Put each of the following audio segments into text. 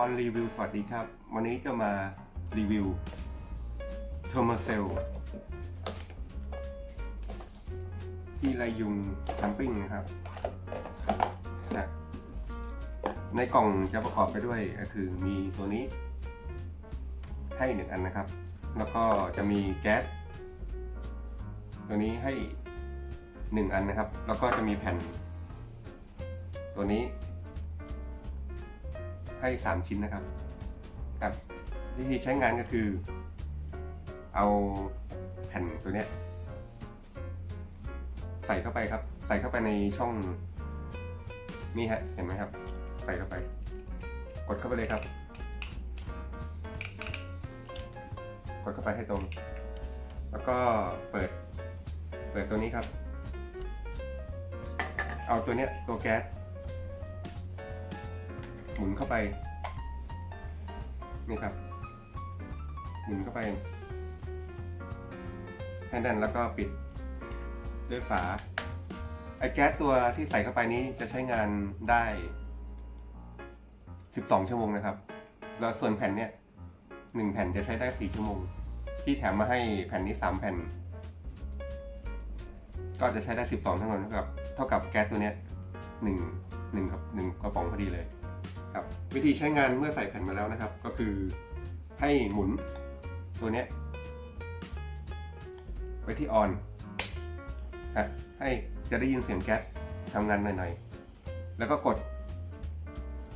ปอนรีวิวสวัสดีครับ วันนี้จะมารีวิวโทมาเซลที่ไรยุงแคมปิ้งนะครับนะในกล่องจะประกอบไปด้วยก็คือมีตัวนี้ให้หนึ่งอันนะครับ แล้วก็จะมีแก๊สตัวนี้ให้หนึ่งอันนะครับ แล้วก็จะมีแผ่น ตัวนี้ ให้ 3 ชิ้นนะครับครับวิธีใช้งานก็คือ เอาแผ่นตัวเนี้ยใส่เข้าไปครับ ใส่เข้าไปในช่องนี่ฮะเห็นไหมครับ ใส่เข้าไป กดเข้าไปเลยครับ กดเข้าไปให้ตรง แล้วก็เปิด เปิดตัวนี้ครับ เอาตัวเนี้ยตัวแก๊ส หมุนเข้าไปนี่ครับหมุนเข้าไปให้แน่นแล้วก็ปิดด้วยฝาไอ้แก๊สตัวที่ใส่เข้าไปนี้จะใช้งานได้ 12 ชั่วโมงนะครับ แล้วส่วนแผ่นเนี้ยหนึ่งแผ่นจะใช้ได้ 4 ชั่วโมง ที่แถมมาให้แผ่นนี้ 3 แผ่น ก็จะใช้ได้ 12 ชั่วโมงเท่ากับเท่ากับแก๊สตัวเนี้ยหนึ่งหนึ่งกับหนึ่งกระป๋องพอดีเลย ครับ วิธีใช้งานเมื่อใส่แผ่นมาแล้วนะครับ ก็คือให้หมุนตัวเนี้ยไปที่ออนฮะให้จะได้ยินเสียงแก๊สทำงานหน่อยๆ แล้วก็กด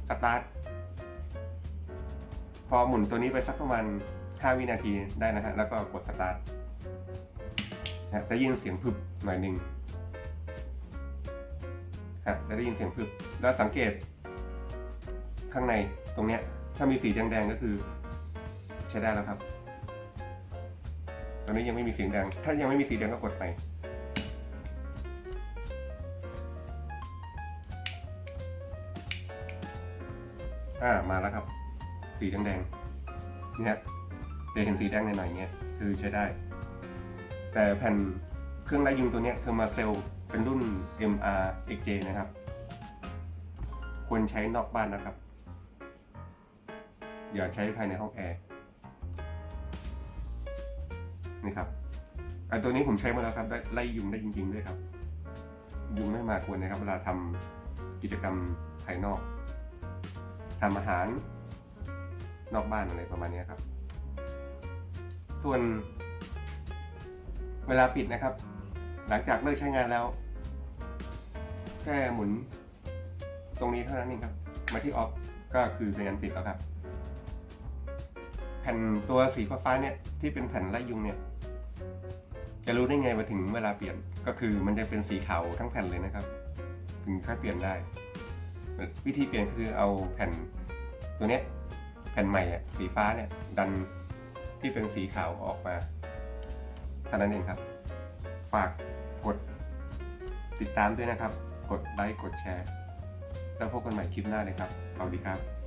สตาร์ทพอหมุนตัวนี้ไปสักประมาณ 5 วินาทีได้นะฮะ แล้วก็กดสตาร์ทนะจะได้ยินเสียงพึบหน่อยหนึ่งฮะจะได้ยินเสียงพึบแล้วสังเกต ข้างในตรงเนี้ยถ้ามีสีแดงๆก็คือ ใช้ได้แล้วครับ ตอนนี้ยังไม่มีสีแดง ถ้ายังไม่มีสีแดงก็กดไปอ่ามาแล้วครับ สีแดงๆเนี่ยเดี๋ยวเห็นสีแดงหน่อยๆเงี้ยคือใช้ได้ แต่แผ่นเครื่องไล่ยุงตัวเนี้ยเทอร์มาเซลเป็นรุ่น MR XJ นะครับ ควรใช้นอกบ้านนะครับ อย่าใช้ภายในห้องแอร์นี่ครับไอตัวนี้ผมใช้มาแล้วครับ ได้ไล่ยุงได้จริงๆด้วยครับ ยุงไม่มาควรนะครับ เวลาทำกิจกรรมภายนอกทำอาหาร นอกบ้านอะไรประมาณนี้ครับ ส่วน เวลาปิดนะครับ หลังจากเลิกใช้งานแล้วแค่หมุน ตรงนี้เท่านั้นเองครับ มาที่ออฟก็คือเป็นอันติดแล้วครับ แผ่นตัวสีฟ้าๆเนี่ยที่เป็นแผ่นไล่ยุงเนี่ย จะรู้ได้ไงมาถึงเวลาเปลี่ยนก็คือมันจะเป็นสีขาวทั้งแผ่นเลยนะครับ ถึงค่อยเปลี่ยนได้ วิธีเปลี่ยนคือเอาแผ่นตัวเนี้ยแผ่นใหม่อะสีฟ้าเนี่ยดันที่เป็นสีขาวออกมาเท่านั้นเองครับ ฝากกดติดตามด้วยนะครับ กดไลค์กดแชร์ แล้วพบกันใหม่คลิปหน้าเลยครับ สวัสดีครับ